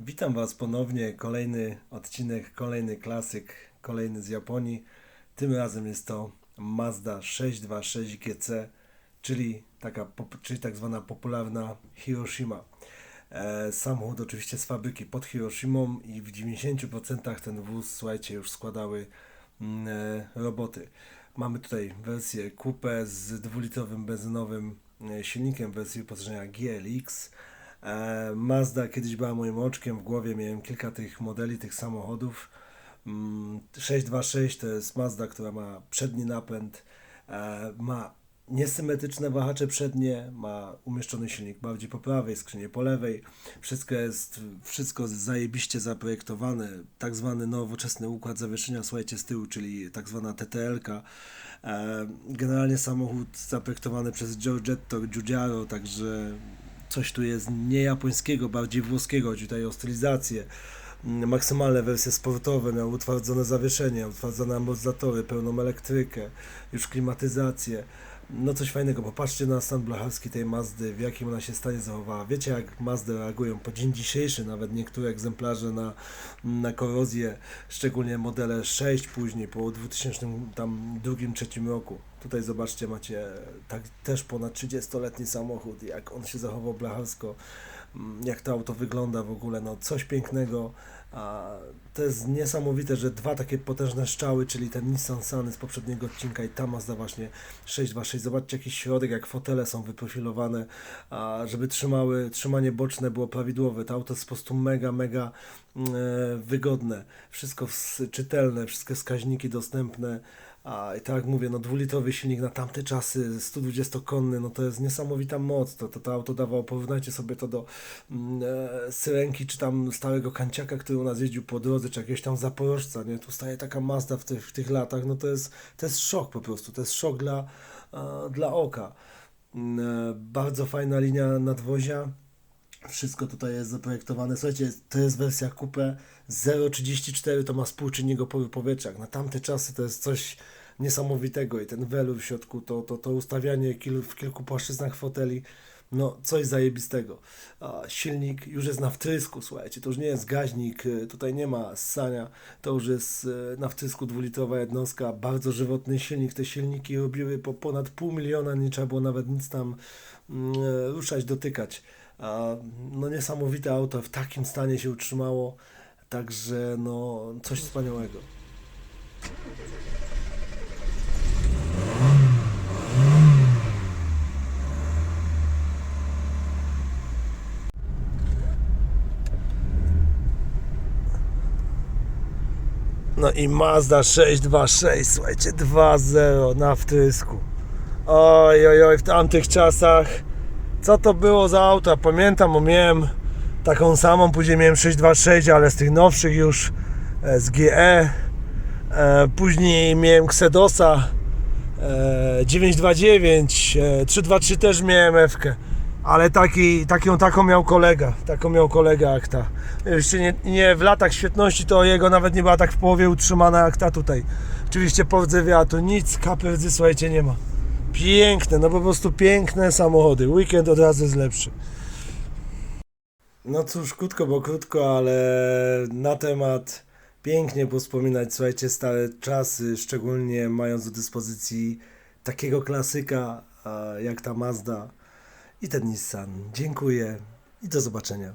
Witam Was ponownie. Kolejny odcinek, kolejny klasyk, kolejny z Japonii. Tym razem jest to Mazda 626 GC, czyli taka, czyli tak zwana popularna Hiroshima. E, samochód oczywiście z fabryki pod Hiroshimą i w 90% ten wóz, słuchajcie, już składały mm, e, roboty. Mamy tutaj wersję Coupe z dwulitrowym benzynowym e, silnikiem, wersję wyposażenia GLX. E, Mazda kiedyś była moim oczkiem w głowie, miałem kilka tych modeli, tych samochodów. Mm, 626 to jest Mazda, która ma przedni napęd, e, ma niesymetryczne wahacze przednie, ma umieszczony silnik bardziej po prawej, skrzynię po lewej. Wszystko jest, wszystko zajebiście zaprojektowane. Tak zwany nowoczesny układ zawieszenia, słuchajcie, z tyłu, czyli tak zwana TTL-ka. E, Generalnie samochód zaprojektowany przez Giorgetto Giugiaro, także coś tu jest nie japońskiego, bardziej włoskiego, chodzi tutaj o stylizację. Mm, Maksymalne wersje sportowe, miał utwardzone zawieszenie, utwardzone amortyzatory, pełną elektrykę, już klimatyzację. No coś fajnego, popatrzcie na stan blacharski tej Mazdy, w jakim ona się stanie zachowała. Wiecie jak Mazdy reagują po dzień dzisiejszy, nawet niektóre egzemplarze na, na korozję, szczególnie modele 6 później, po 2002-2003 roku. Tutaj zobaczcie, macie tak, też ponad 30-letni samochód, jak on się zachował blacharsko, jak to auto wygląda w ogóle, no coś pięknego. A to jest niesamowite, że dwa takie potężne szczały, czyli ten Nissan Sunny z poprzedniego odcinka i ta Mazda właśnie 626. Zobaczcie jaki środek, jak fotele są wyprofilowane, a żeby trzymały, trzymanie boczne było prawidłowe. To auto jest po prostu mega, mega mm, e, wygodne. Wszystko ws- czytelne, wszystkie wskaźniki dostępne. A i tak jak mówię, no dwulitrowy silnik na tamte czasy, 120-konny, no to jest niesamowita moc. To, to, to auto dawało, porównajcie sobie to do mm, e, Syrenki, czy tam stałego Kanciaka, który u nas jeździł po drodze, czy jakiegoś tam Zaporożca, nie? Tu staje taka Mazda w tych, w tych latach, no to jest, to jest szok po prostu, to jest szok dla, e, dla oka. Mm, e, Bardzo fajna linia nadwozia. Wszystko tutaj jest zaprojektowane. Słuchajcie, to jest wersja Coupe 034, to ma współczynnik oporu powietrza. Na tamte czasy to jest coś niesamowitego i ten welur w środku, to, to, to ustawianie kil, w kilku płaszczyznach foteli, no coś zajebistego. A silnik już jest na wtrysku, słuchajcie, to już nie jest gaźnik, y, tutaj nie ma ssania, to już jest y, na wtrysku dwulitrowa jednostka, bardzo żywotny silnik. Te silniki robiły po ponad pół miliona, nie trzeba było nawet nic tam mm, ruszać, dotykać. A, no niesamowite auto w takim stanie się utrzymało, także no coś wspaniałego. No i Mazda 626, słuchajcie, 2.0 na wtrysku. Oj, oj, oj, w tamtych czasach co to było za auto? Pamiętam, bo miałem taką samą, później miałem 626, ale z tych nowszych już e, z GE. E, później miałem Xedosa e, 929, e, 323 też miałem F-kę. Ale taki, taką, taką miał kolega, taką miał kolega jak ta. Jeszcze nie, nie w latach świetności to jego nawet nie była tak w połowie utrzymana jak ta tutaj. Oczywiście po wiatru, nic kaperdzy słuchajcie nie ma. Piękne, no po prostu piękne samochody. Weekend od razu jest lepszy. No cóż, krótko, bo krótko, ale na temat pięknie wspominać, słuchajcie, stare czasy, szczególnie mając do dyspozycji takiego klasyka jak ta Mazda i ten Nissan. Dziękuję i do zobaczenia.